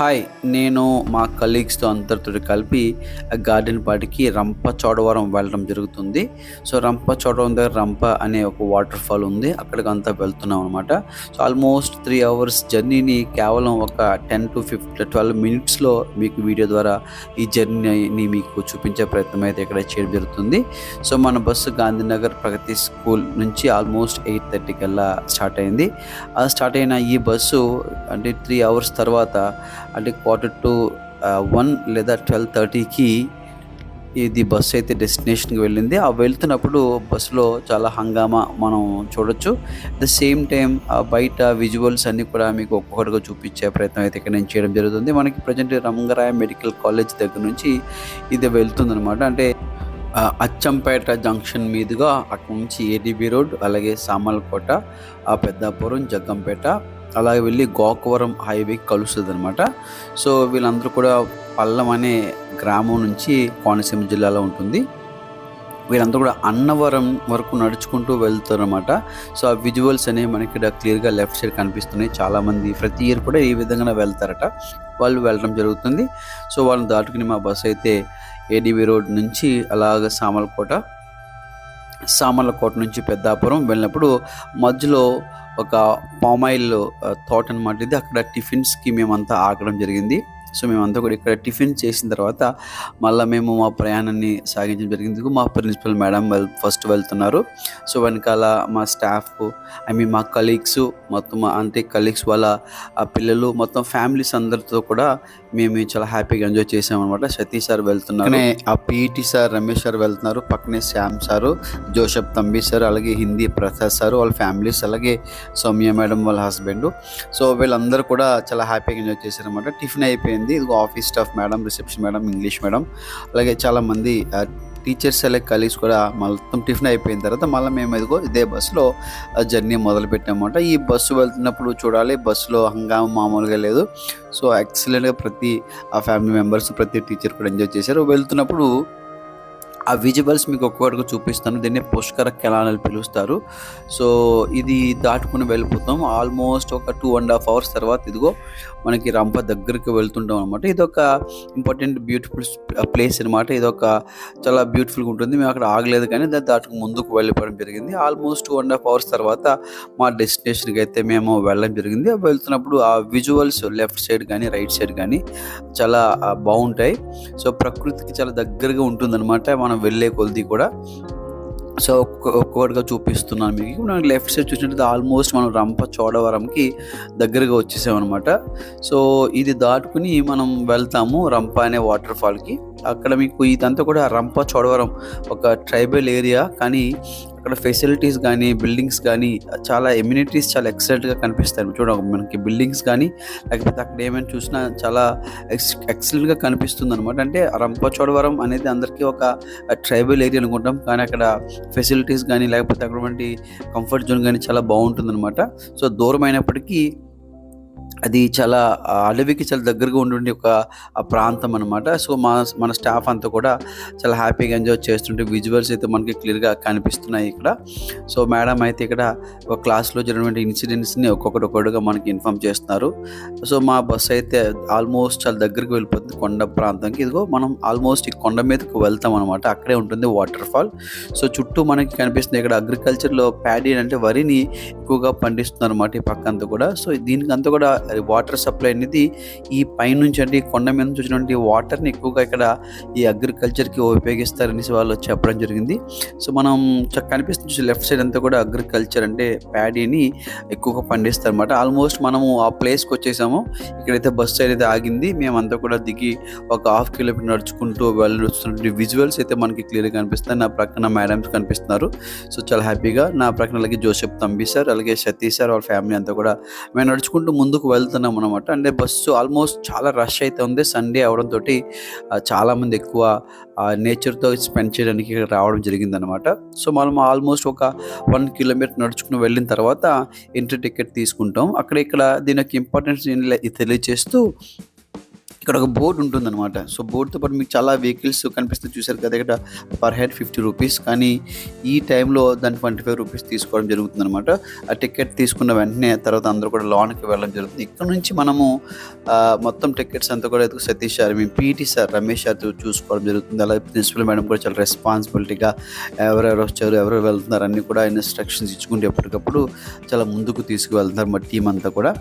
Hi నేను మా కలీగ్స్తో అందరితో కలిపి గార్డెన్ పార్టీకి రంప చోడవరం వెళ్ళడం జరుగుతుంది. సో రంప చోడవరం దగ్గర రంప అనే ఒక వాటర్ ఫాల్ ఉంది. అక్కడికి అంతా వెళ్తున్నాం అనమాట సో ఆల్మోస్ట్ త్రీ అవర్స్ జర్నీని కేవలం ఒక టెన్ టు ఫిఫ్టీ ట్వెల్వ్ మినిట్స్లో మీకు వీడియో ద్వారా ఈ జర్నీని మీకు చూపించే ప్రయత్నం అయితే ఇక్కడ చేయడం జరుగుతుంది. సో మన బస్సు గాంధీనగర్ ప్రగతి స్కూల్ నుంచి ఆల్మోస్ట్ ఎయిట్ థర్టీ కల్లా స్టార్ట్ అయింది. ఆ స్టార్ట్ అయిన ఈ బస్సు అంటే త్రీ అవర్స్ తర్వాత అంటే క్వార్టర్ టు వన్ లేదా ట్వెల్వ్ థర్టీకి ఇది బస్సు అయితే డెస్టినేషన్కి వెళ్ళింది. ఆ వెళ్తున్నప్పుడు బస్సులో చాలా హంగామా మనం చూడొచ్చు. ద సేమ్ టైం బయట విజువల్స్ అన్నీ కూడా మీకు ఒక్కొక్కటిగా చూపించే ప్రయత్నం అయితే ఇక్కడ నేను చేయడం జరుగుతుంది. మనకి ప్రజెంట్ రంగరాయ మెడికల్ కాలేజ్ దగ్గర నుంచి ఇది వెళ్తుందనమాట అంటే అచ్చంపేట జంక్షన్ మీదుగా అక్కడ నుంచి ఏడీబీ రోడ్ అలాగే సామల్కోట ఆ పెద్దాపురం జగ్గంపేట అలాగే వెళ్ళి గోకవరం హైవేకి కలుస్తుంది అనమాట సో వీళ్ళందరూ కూడా పల్లం అనే గ్రామం నుంచి కోనసీమ జిల్లాలో ఉంటుంది. వీళ్ళందరూ కూడా అన్నవరం వరకు నడుచుకుంటూ వెళ్తారనమాట సో ఆ విజువల్స్ అనేవి మనకి ఇక్కడ క్లియర్గా లెఫ్ట్ సైడ్ కనిపిస్తున్నాయి. చాలామంది ప్రతి ఇయర్ కూడా ఈ విధంగా వెళ్తారట. వాళ్ళు వెళ్ళడం జరుగుతుంది. సో వాళ్ళని దాటుకుని మా బస్సు అయితే ఏడీబీ రోడ్ నుంచి అలాగ సామలకోట సామర్లకోట నుంచి పెద్దాపురం వెళ్ళినప్పుడు మధ్యలో ఒక పామాయిల్ తోట అనమాట ఇది. అక్కడ టిఫిన్స్కి మేమంతా ఆగడం జరిగింది. సో మేమంతా కూడా ఇక్కడ టిఫిన్ చేసిన తర్వాత మళ్ళీ మేము మా ప్రయాణాన్ని సాగించడం జరిగింది. మా ప్రిన్సిపల్ మేడం వెల్ ఫస్ట్ వెళ్తున్నారు. సో వెనకాల మా స్టాఫ్ ఐ మీన్ మా కలీగ్స్ మొత్తం మా అంటే కలీగ్స్ వాళ్ళ ఆ పిల్లలు మొత్తం ఫ్యామిలీస్ అందరితో కూడా మేము చాలా హ్యాపీగా ఎంజాయ్ చేసామన్నమాట సతీష్ సార్ వెళ్తున్నారు. ఆ పీఈటీ సార్ రమేష్ సార్ వెళ్తున్నారు. పక్కనే Shyam sir Joseph Thambi sir అలాగే హిందీ ప్రసాద్ సార్ వాళ్ళ ఫ్యామిలీస్ అలాగే సౌమ్య మేడం వాళ్ళ హస్బెండ్. సో వీళ్ళందరూ కూడా చాలా హ్యాపీగా ఎంజాయ్ చేశారనమాట టిఫిన్ అయిపోయింది. ఇదిగో office staff madam reception madam English madam అలాగే చాలామంది టీచర్స్ అలాగే కలీగ్స్ కూడా మొత్తం టిఫిన్ అయిపోయిన తర్వాత మళ్ళీ మేము ఇదిగో ఇదే బస్సులో జర్నీ మొదలుపెట్టామన్నమాట. ఈ బస్సు వెళ్తున్నప్పుడు చూడాలి బస్సులో హంగామ మామూలుగా లేదు. సో ఎక్సలెంట్గా ప్రతి ఆ ఫ్యామిలీ మెంబర్స్ ప్రతి టీచర్ కూడా ఎంజాయ్ చేశారు. వెళ్తున్నప్పుడు ఆ విజువల్స్ మీకు ఒక్కొక్కటిగా చూపిస్తాను. దీన్ని పుష్కర కెలాన్ అని పిలుస్తారు. సో ఇది దాటుకుని వెళ్ళిపోతాం. ఆల్మోస్ట్ ఒక టూ అండ్ హాఫ్ అవర్స్ తర్వాత ఇదిగో మనకి రంప దగ్గరికి వెళ్తుంటాం అనమాట ఇది ఒక ఇంపార్టెంట్ బ్యూటిఫుల్ ప్లేస్ అనమాట ఇది ఒక చాలా బ్యూటిఫుల్గా ఉంటుంది. మేము అక్కడ ఆగలేదు కానీ దాన్ని దాటుకు ముందుకు వెళ్ళిపోవడం జరిగింది. Almost two and half hours తర్వాత మా డెస్టినేషన్కి అయితే మేము వెళ్ళడం జరిగింది. వెళ్తున్నప్పుడు ఆ విజువల్స్ లెఫ్ట్ సైడ్ కానీ రైట్ సైడ్ కానీ చాలా బాగుంటాయి. సో ప్రకృతికి చాలా దగ్గరగా ఉంటుందన్నమాట. మనం వెళ్ళే కొద్ది కూడా. సో ఒక్కొక్కటిగా చూపిస్తున్నాను మీకు. ఇప్పుడు లెఫ్ట్ సైడ్ చూసినట్టు ఆల్మోస్ట్ మనం రంప చోడవరంకి దగ్గరగా వచ్చేసామన్నమాట. సో ఇది దాటుకుని మనం వెళ్తాము రంప అనే వాటర్ ఫాల్కి. అక్కడ మీకు ఇదంతా కూడా రంప చోడవరం ఒక ట్రైబల్ ఏరియా. కానీ అక్కడ ఫెసిలిటీస్ కానీ బిల్డింగ్స్ కానీ చాలా ఎమ్యూనిటీస్ చాలా ఎక్సలెంట్గా కనిపిస్తాయి. చూడండి మనకి బిల్డింగ్స్ కానీ లేకపోతే అక్కడ ఏమైనా చూసినా చాలా ఎక్స్ ఎక్సలెంట్గా కనిపిస్తుంది అనమాట అంటే రంపచోడవరం అనేది అందరికీ ఒక ట్రైబల్ ఏరియా అనుకుంటాం. కానీ అక్కడ ఫెసిలిటీస్ కానీ లేకపోతే అక్కడ కంఫర్ట్ జోన్ కానీ చాలా బాగుంటుంది అనమాట సో దూరం అయినప్పటికీ అది చాలా అడవికి చాలా దగ్గరగా ఉండే ఒక ప్రాంతం అనమాట సో మా మన స్టాఫ్ అంతా కూడా చాలా హ్యాపీగా ఎంజాయ్ చేస్తుంటే విజువల్స్ అయితే మనకి క్లియర్గా కనిపిస్తున్నాయి ఇక్కడ. సో మేడం అయితే ఇక్కడ ఒక క్లాస్లో జరిగినటువంటి ఇన్సిడెంట్స్ని ఒక్కొక్కటి ఒక్కొక్కటిగా మనకి ఇన్ఫామ్ చేస్తున్నారు. సో మా బస్ అయితే ఆల్మోస్ట్ చాలా దగ్గరికి వెళ్ళిపోతుంది కొండ ప్రాంతంకి ఇదిగో మనం ఆల్మోస్ట్ ఈ కొండ మీదకి వెళ్తాం అనమాట అక్కడే ఉంటుంది వాటర్ ఫాల్ సో చుట్టూ మనకి కనిపిస్తుంది ఇక్కడ అగ్రికల్చర్లో ప్యాడీ అంటే వరిని ఎక్కువగా పండిస్తున్నారు అనమాట ఈ పక్కంతా కూడా. సో దీనికి కూడా అది వాటర్ సప్లై అనేది ఈ పైనుంచి అంటే ఈ కొండ మీద నుంచి వచ్చినటువంటి వాటర్ని ఎక్కువగా ఇక్కడ ఈ అగ్రికల్చర్కి ఉపయోగిస్తారనేసి వాళ్ళు చెప్పడం జరిగింది. సో మనం చ- కనిపిస్తుంది లెఫ్ట్ సైడ్ అంతా కూడా అగ్రికల్చర్ అంటే ప్యాడీని ఎక్కువగా పండిస్తారు అనమాట ఆల్మోస్ట్ మనము ఆ ప్లేస్కి వచ్చేసాము. ఇక్కడైతే బస్ సైడ్ అయితే ఆగింది. మేమంతా కూడా దిగి ఒక హాఫ్ కిలోమీటర్ నడుచుకుంటూ వెళ్ళొస్తున్నటువంటి విజువల్స్ అయితే మనకి క్లియర్గా కనిపిస్తాయి నా ప్రక్కన మేడమ్స్ కనిపిస్తున్నారు. సో చాలా హ్యాపీగా నా ప్రక్కన అలాగే జోసెఫ్ తంబి సార్ అలాగే సతీష్ సార్ వాళ్ళ ఫ్యామిలీ అంతా కూడా. మేము నడుచుకుంటూ ముందుకు వెళ్తున్నాం అనమాట అంటే బస్సు ఆల్మోస్ట్ చాలా రష్ అయితే ఉంది. సండే అవడంతో చాలామంది ఎక్కువ నేచర్తో స్పెండ్ చేయడానికి ఇక్కడ రావడం జరిగిందనమాట సో మనం ఆల్మోస్ట్ ఒక వన్ కిలోమీటర్ నడుచుకుని వెళ్ళిన తర్వాత ఎంట్రీ టికెట్ తీసుకుంటాం. అక్కడ ఇక్కడ దీని యొక్క ఇంపార్టెన్స్ తెలియజేస్తూ ఇక్కడ ఒక బోర్డు ఉంటుందన్నమాట. సో, బోర్డుతో పాటు మీకు చాలా వెహికల్స్ కనిపిస్తుంది చూసారు కదా! ఇక్కడ పర్ హెడ్ 50 రూపీస్ కానీ ఈ టైంలో దాని ట్వంటీ ఫైవ్ రూపీస్ తీసుకోవడం జరుగుతుందనమాట. ఆ టికెట్ తీసుకున్న వెంటనే తర్వాత అందరూ కూడా లోన్కి వెళ్ళడం జరుగుతుంది. ఇక్కడ నుంచి మనము మొత్తం టికెట్స్ అంతా కూడా ఎదుగు సతీష్ సార్, మీ పీటీ సార్, రమేష్ సార్ చూసుకోవడం జరుగుతుంది. అలాగే ప్రిన్సిపల్ మేడం కూడా చాలా రెస్పాన్సిబిలిటీగా ఎవరెవరు వచ్చారు, ఎవరెవరు వెళ్తున్నారు అన్నీ కూడా ఇన్‌స్ట్రక్షన్స్ ఇచ్చుకుంటే ఎప్పటికప్పుడు చాలా ముందుకు తీసుకువెళ్తున్నారు మా టీం అంతా కూడా.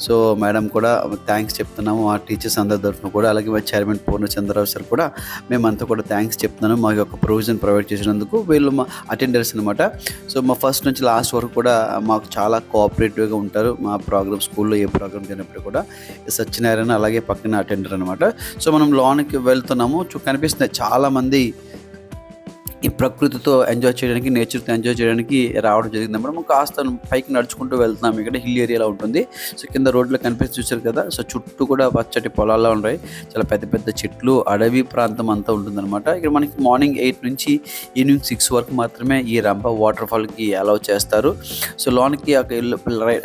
సో, మేడం కూడా థ్యాంక్స్ చెప్తున్నాము. ఆ టీచర్స్ అందరి తరఫున కూడా అలాగే మా చైర్మన్ పూర్ణచంద్రరావు సార్ కూడా మేమంతా కూడా థ్యాంక్స్ చెప్తున్నాను. మా యొక్క ప్రొవిజన్ ప్రొవైడ్ చేసినందుకు. వీళ్ళు మా అటెండర్స్ అనమాట. సో, మా ఫస్ట్ నుంచి లాస్ట్ వరకు కూడా మాకు చాలా కోఆపరేటివ్‌గా ఉంటారు. మా ప్రోగ్రామ్ స్కూల్‌లో ఏ ప్రోగ్రామ్ జరిగినప్పుడు కూడా సత్యనారాయణ అలాగే పక్కన అటెండర్ అనమాట. సో, మనం లోనికి వెళ్తున్నాము. చు కనిపిస్తున్నాయి చాలామంది ఈ ప్రకృతితో ఎంజాయ్ చేయడానికి, నేచర్‌తో ఎంజాయ్ చేయడానికి రావడం జరిగిందన్నమాట. మనం కాస్త పైకి నడుచుకుంటూ వెళ్తున్నాం. ఇక్కడ హిల్ ఏరియాలో ఉంటుంది. సో, కింద రోడ్‌లో కనిపిస్తూ చూసారు కదా! సో, చుట్టూ కూడా పచ్చటి పొలాల్లో ఉన్నాయి. చాలా పెద్ద పెద్ద చెట్లు, అడవి ప్రాంతం అంతా ఉంటుందన్నమాట. ఇక్కడ మనకి మార్నింగ్ ఎయిట్ నుంచి ఈవినింగ్ సిక్స్ వరకు మాత్రమే ఈ రంప వాటర్ ఫాల్‌కి అలౌ చేస్తారు. సో, లోనికి రై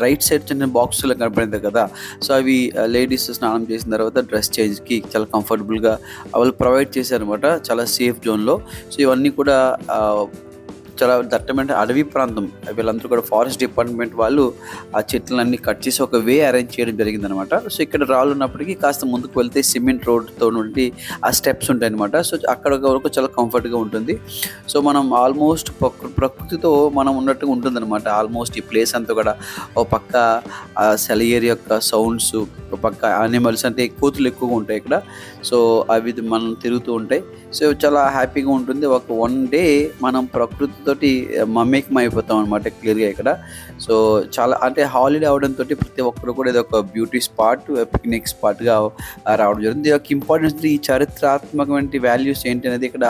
రైట్ సైడ్ చిన్న బాక్సులు కనపడింది కదా! సో, అవి లేడీస్ స్నానం చేసిన తర్వాత డ్రెస్ చేంజ్‌కి చాలా కంఫర్టబుల్‌గా వాళ్ళు ప్రొవైడ్ చేశారనమాట. చాలా సేఫ్ జోన్‌లో. సో, ఇవన్నీ కూడా చాలా దట్టమైన అడవి ప్రాంతం. వీళ్ళందరూ కూడా ఫారెస్ట్ డిపార్ట్మెంట్ వాళ్ళు ఆ చెట్లన్నీ కట్ చేసి ఒక వే అరేంజ్ చేయడం జరిగిందనమాట. సో, ఇక్కడ రాళ్ళు ఉన్నప్పటికీ కాస్త ముందుకు వెళ్తే సిమెంట్ రోడ్‌తో నుండి ఆ స్టెప్స్ ఉంటాయి అనమాట సో, అక్కడ వరకు చాలా కంఫర్ట్‌గా ఉంటుంది. సో, మనం ఆల్మోస్ట్ ప్రకృ ప్రకృతితో మనం ఉన్నట్టుగా ఉంటుందన్నమాట. ఆల్మోస్ట్ ఈ ప్లేస్ అంతా కూడా ఓ పక్క ఆహ్, యొక్క సౌండ్స్, ఒక పక్క యానిమల్స్ అంటే కోతులు ఎక్కువగా ఉంటాయి ఇక్కడ. సో, అవి మనం తిరుగుతూ ఉంటాయి. సో, చాలా హ్యాపీగా ఉంటుంది. ఒక వన్ డే మనం ప్రకృతి మమేకం అయిపోతాం అనమాట క్లియర్‌గా ఇక్కడ. సో, చాలా అంటే హాలిడే అవడంతో ప్రతి ఒక్కరు కూడా ఇదొక బ్యూటీ స్పాట్, పిక్నిక్ స్పాట్‌గా రావడం జరిగింది. ఒక ఇంపార్టెన్స్ ఈ చారిత్రాత్మకమైన వాల్యూస్ ఏంటి అనేది ఇక్కడ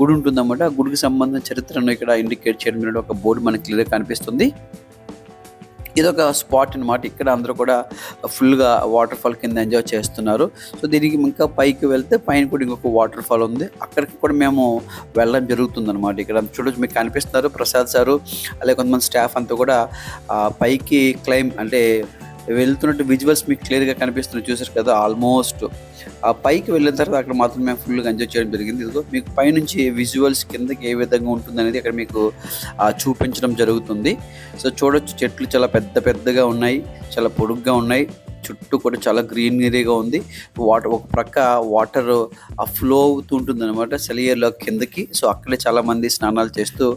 గుడి ఉంటుందన్నమాట. ఆ గుడికి సంబంధించిన చరిత్రను ఇక్కడ ఇండికేట్ చేయడం ఒక బోర్డు మనకి క్లియర్‌గా కనిపిస్తుంది. ఇదొక స్పాట్ అనమాట. ఇక్కడ అందరూ కూడా ఫుల్‌గా వాటర్ ఫాల్ కింద ఎంజాయ్ చేస్తున్నారు. సో, దీనికి ఇంకా పైకి వెళ్తే పైన కూడా ఇంకొక వాటర్ ఫాల్ ఉంది. అక్కడికి కూడా మేము వెళ్ళడం జరుగుతుందనమాట. ఇక్కడ చూడొచ్చు మీకు కనిపిస్తున్నారు ప్రసాద్ సారు, అలాగే కొంతమంది స్టాఫ్ అంతా కూడా పైకి క్లైమ్ అంటే వెళ్తున్నట్టు విజువల్స్ మీకు క్లియర్‌గా కనిపిస్తున్నాయి చూసారు కదా! ఆల్మోస్ట్ ఆ పైకి వెళ్ళిన తర్వాత అక్కడ మాత్రం మేము ఫుల్‌గా ఎంజాయ్ చేయడం జరిగింది. ఇదిగో మీకు పైనుంచి విజువల్స్ కిందకి ఏ విధంగా ఉంటుందనేది అక్కడ మీకు చూపించడం జరుగుతుంది. సో, చూడొచ్చు చెట్లు చాలా పెద్ద పెద్దగా ఉన్నాయి. చాలా పొడుగ్గా ఉన్నాయి. చుట్టూ కూడా చాలా గ్రీనరీగా ఉంది. వాటర్ ఒక ప్రక్క వాటర్ ఆ ఫ్లో అవుతూ ఉంటుందన్నమాట సెలియర్లో కిందకి. సో, అక్కడే చాలామంది స్నానాలు చేస్తూ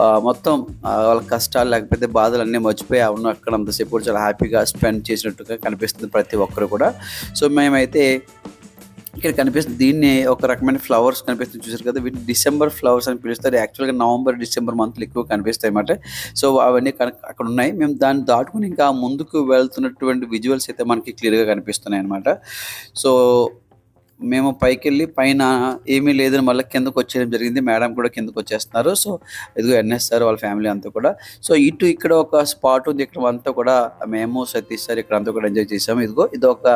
మొత్తం వాళ్ళ కష్టాలు లేకపోతే బాధలు అన్నీ మర్చిపోయి అవును అక్కడ అంతసేపు కూడా చాలా హ్యాపీగా స్పెండ్ చేసినట్టుగా కనిపిస్తుంది ప్రతి ఒక్కరు కూడా. సో, మేమైతే ఇక్కడ కనిపిస్తుంది దీన్ని ఒక రకమైన ఫ్లవర్స్ కనిపిస్తుంది చూసారు కదా! వీటిని డిసెంబర్ ఫ్లవర్స్ అని పిలుస్తారు. యాక్చువల్‌గా నవంబర్, డిసెంబర్ మంత్లు ఎక్కువ కనిపిస్తాయి అన్నమాట. సో, అవన్నీ అక్కడ ఉన్నాయి. మేము దాన్ని దాటుకొని ఇంకా ముందుకు వెళ్తున్నటువంటి విజువల్స్ అయితే మనకి క్లియర్‌గా కనిపిస్తున్నాయి అన్నమాట. సో, మేము పైకి వెళ్ళి పైన ఏమీ లేదని మళ్ళీ కిందకి వచ్చేయడం జరిగింది. మేడం కూడా కిందకి వచ్చేస్తున్నారు. సో, ఇదిగో ఎన్ఎస్ సార్ వాళ్ళ ఫ్యామిలీ అంతా కూడా. సో, ఇటు ఇక్కడ ఒక స్పాట్ ఉంది. ఇక్కడ అంతా కూడా మేము, సతీష్ సార్ ఇక్కడ అంతా కూడా ఎంజాయ్ చేసాము. ఇదిగో ఇది ఒక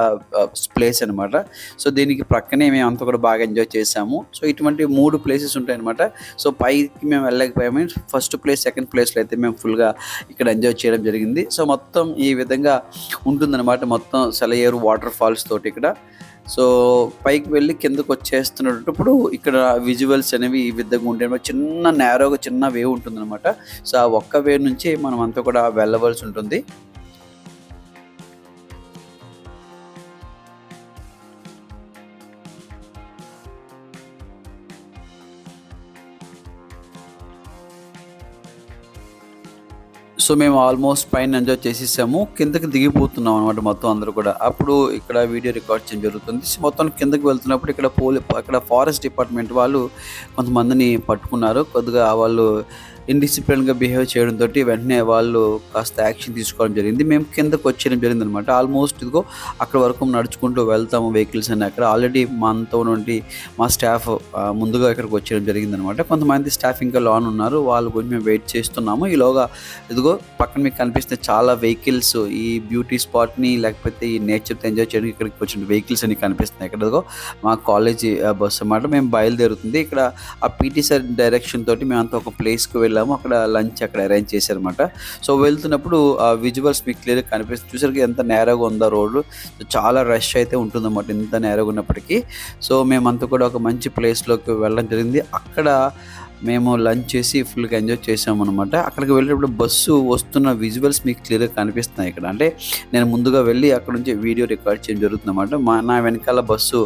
ప్లేస్ అనమాట. సో, దీనికి ప్రక్కనే మేము అంతా కూడా బాగా ఎంజాయ్ చేసాము. సో, ఇటువంటి మూడు ప్లేసెస్ ఉంటాయన్నమాట. సో, పైకి మేము వెళ్ళకపోయాము ఫస్ట్ ప్లేస్, సెకండ్ ప్లేస్‌లో అయితే మేము ఫుల్‌గా ఇక్కడ ఎంజాయ్ చేయడం జరిగింది. సో, మొత్తం ఈ విధంగా ఉంటుందన్నమాట. మొత్తం సెలయేరు వాటర్ ఫాల్స్ తోటి ఇక్కడ. సో, పైకి వెళ్ళి కిందకి వచ్చేస్తున్నప్పుడు ఇక్కడ విజువల్స్ అనేవి ఈ విధంగా ఉండే చిన్న నేరోగా చిన్న వే ఉంటుందన్నమాట. సో, ఆ ఒక్క వే నుంచి మనం అంతా కూడా వెళ్ళవలసి ఉంటుంది. సో, మేము ఆల్మోస్ట్ పైన ఎంజాయ్ చేసేసాము. కిందకి దిగిపోతున్నాం అనమాట మొత్తం అందరూ కూడా. అప్పుడు ఇక్కడ వీడియో రికార్డ్ చేయడం జరుగుతుంది. సో, మొత్తం కిందకి వెళ్తున్నప్పుడు ఇక్కడ పోలీ అక్కడ ఫారెస్ట్ డిపార్ట్మెంట్ వాళ్ళు కొంతమందిని పట్టుకున్నారు. కొద్దిగా వాళ్ళు ఇండిసిప్లిన్‌గా బిహేవ్ చేయడంతో వెంటనే వాళ్ళు కాస్త యాక్షన్ తీసుకోవడం జరిగింది. మేము కిందకి వచ్చేయడం జరిగిందనమాట. ఆల్మోస్ట్ ఇదిగో అక్కడ వరకు నడుచుకుంటూ వెళ్తాము వెహికల్స్ అని అక్కడ. ఆల్రెడీ మనతో నుండి మా స్టాఫ్ ముందుగా ఇక్కడికి వచ్చేయడం జరిగిందనమాట. కొంతమంది స్టాఫ్ ఇంకా లోన్ ఉన్నారు. వాళ్ళ గురించి మేము వెయిట్ చేస్తున్నాము. ఈలోగా ఇదిగో పక్కన మీకు కనిపిస్తే చాలా వెహికల్స్ ఈ బ్యూటీ స్పాట్‌ని లేకపోతే ఈ నేచర్‌తో ఎంజాయ్ చేయడానికి ఇక్కడికి వచ్చిన వెహికల్స్ అని కనిపిస్తున్నాయి. ఇక్కడ ఇదిగో మా కాలేజీ బస్సు అనమాట అన్నమాట. మేము బయలుదేరుతుంది. ఇక్కడ ఆ పీటీ సార్ డైరెక్షన్ తోటి మేమంతా ఒక ప్లేస్‌కి వెళ్ళి వెళ్ళాము. అక్కడ లంచ్ అక్కడ అరేంజ్ చేశారనమాట సో వెళ్తున్నప్పుడు ఆ విజువల్స్ మీకు క్లియర్గా కనిపిస్తుంది. చూసరికి ఎంత నేరగా ఉందో రోడ్డు. చాలా రష్ అయితే ఉంటుందన్నమాట ఇంత నేరగా ఉన్నప్పటికీ. సో మేమంతా కూడా ఒక మంచి ప్లేస్లోకి వెళ్ళడం జరిగింది. అక్కడ మేము లంచ్ చేసి ఫుల్గా ఎంజాయ్ చేసాము అనమాట అక్కడికి వెళ్ళేటప్పుడు బస్సు వస్తున్న విజువల్స్ మీకు క్లియర్గా కనిపిస్తున్నాయి ఇక్కడ. అంటే నేను ముందుగా వెళ్ళి అక్కడ నుంచి వీడియో రికార్డ్ చేయడం జరుగుతుంది అనమాట మా నా వెనకాల బస్సు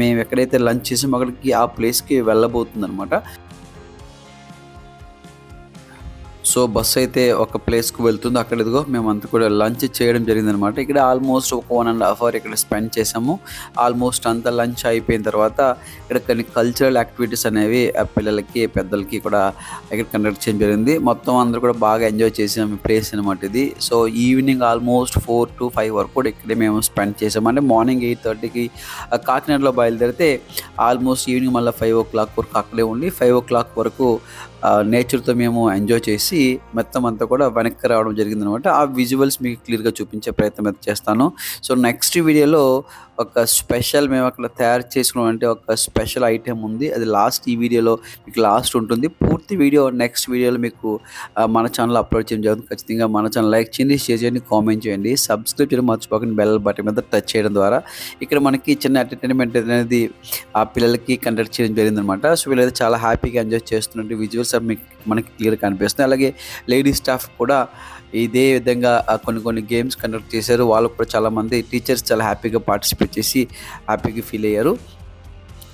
మేము ఎక్కడైతే లంచ్ చేసామో అక్కడికి ఆ ప్లేస్కి వెళ్ళబోతుంది అనమాట సో బస్సు అయితే ఒక ప్లేస్కి వెళ్తుంది. అక్కడ ఇదిగో మేమంతా కూడా లంచ్ చేయడం జరిగింది అనమాట ఇక్కడ ఆల్మోస్ట్ ఒక వన్ అండ్ హాఫ్ అవర్ ఇక్కడ స్పెండ్ చేసాము ఆల్మోస్ట్ అంతా లంచ్ అయిపోయిన తర్వాత ఇక్కడ కొన్ని కల్చరల్ యాక్టివిటీస్ అనేవి ఆ పిల్లలకి పెద్దలకి కూడా ఇక్కడ కండక్ట్ చేయడం జరిగింది. మొత్తం అందరూ కూడా బాగా ఎంజాయ్ చేసాము ప్లేస్ అనమాట ఇది. So evening almost four to five వరకు కూడా ఇక్కడే మేము స్పెండ్ చేసాము అంటే మార్నింగ్ ఎయిట్ థర్టీకి కాకినాడలో బయలుదేరితే ఆల్మోస్ట్ ఈవినింగ్ మళ్ళీ ఫైవ్ ఓ క్లాక్ వరకు అక్కడే ఉండి ఫైవ్ ఓ క్లాక్ వరకు నేచర్తో మేము ఎంజాయ్ చేసి మొత్తం అంతా కూడా వెనక్కి రావడం జరిగింది అనమాట ఆ విజువల్స్ మీకు క్లియర్గా చూపించే ప్రయత్నం అయితే చేస్తాను. సో నెక్స్ట్ వీడియోలో ఒక స్పెషల్ మేము అక్కడ తయారు చేసుకున్నాం అంటే ఒక స్పెషల్ ఐటెం ఉంది. అది లాస్ట్ ఈ వీడియోలో మీకు లాస్ట్ ఉంటుంది. పూర్తి వీడియో నెక్స్ట్ వీడియోలో మీకు మన ఛానల్ అప్లోడ్ చేయడం జరుగుతుంది. ఖచ్చితంగా మన ఛానల్ లైక్ చేయండి షేర్ చేయండి కామెంట్ చేయండి. సబ్స్క్రైబ్ చేయడం మర్చిపోకండి. బెల్ బటన్ మీద టచ్ చేయడం ద్వారా ఇక్కడ మనకి చిన్న ఎంటర్టైన్మెంట్ అనేది ఆ పిల్లలకి కండక్ట్ చేయడం జరిగింది అనమాట సో వీళ్ళైతే చాలా హ్యాపీగా ఎంజాయ్ చేస్తున్నట్టు విజువల్స్ మీకు మనకి క్లియర్ కనిపిస్తుంది అలాగే లేడీస్ స్టాఫ్ కూడా ఇదే విధంగా కొన్ని కొన్ని గేమ్స్ కండక్ట్ చేశారు. వాళ్ళు కూడా చాలామంది టీచర్స్ చాలా హ్యాపీగా పార్టిసిపేట్ చేసి హ్యాపీగా ఫీల్ అయ్యారు.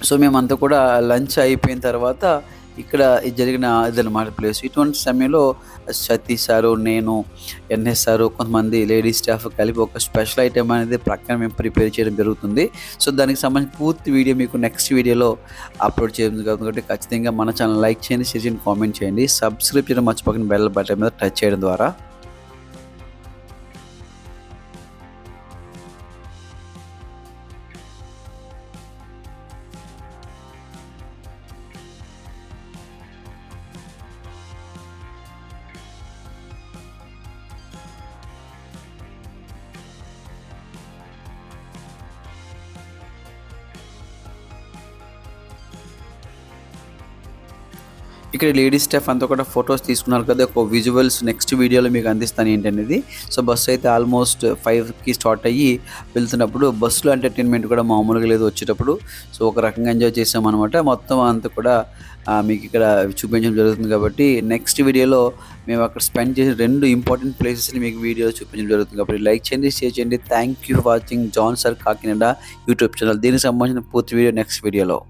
సో మేమంతా కూడా లంచ్ అయిపోయిన తర్వాత ఇక్కడ ఇది జరిగిన ఇదన్నమాట ప్లేస్ ఇటువంటి సమయంలో సతీష్ సారు నేను ఎన్ఎస్ సారు కొంతమంది లేడీస్ స్టాఫ్ కలిపి ఒక స్పెషల్ ఐటెం అనేది ప్రక్కన మేము ప్రిపేర్ చేయడం జరుగుతుంది. సో దానికి సంబంధించి పూర్తి వీడియో మీకు నెక్స్ట్ వీడియోలో అప్లోడ్ చేయడం జరుగుతుంది. కాబట్టి ఖచ్చితంగా మన ఛానల్ లైక్ చేయండి షేర్ చేయండి కామెంట్ చేయండి. సబ్స్క్రైబ్ చేయడం మర్చిపోకుండా బెల్ బటన్ మీద టచ్ చేయడం ద్వారా. ఇక్కడ లేడీస్ స్టాఫ్ అంతా కూడా ఫొటోస్ తీసుకున్నారు కదా ఒక విజువల్స్ నెక్స్ట్ వీడియోలో మీకు అందిస్తాను ఏంటనేది. సో బస్సు అయితే ఆల్మోస్ట్ ఫైవ్కి స్టార్ట్ అయ్యి వెళ్తున్నప్పుడు బస్సులో ఎంటర్టైన్మెంట్ కూడా మామూలుగా లేదు వచ్చేటప్పుడు. సో ఒక రకంగా ఎంజాయ్ చేసామన్నమాట. మొత్తం అంతా కూడా మీకు ఇక్కడ చూపించడం జరుగుతుంది కాబట్టి నెక్స్ట్ వీడియోలో మేము అక్కడ స్పెండ్ చేసిన రెండు ఇంపార్టెంట్ ప్లేసెస్ని మీకు వీడియో చూపించడం జరుగుతుంది కాబట్టి లైక్ చేయండి షేర్ చేయండి. Thank you for watching John sir Kakinada YouTube channel దీనికి సంబంధించిన పూర్తి వీడియో నెక్స్ట్ వీడియోలో.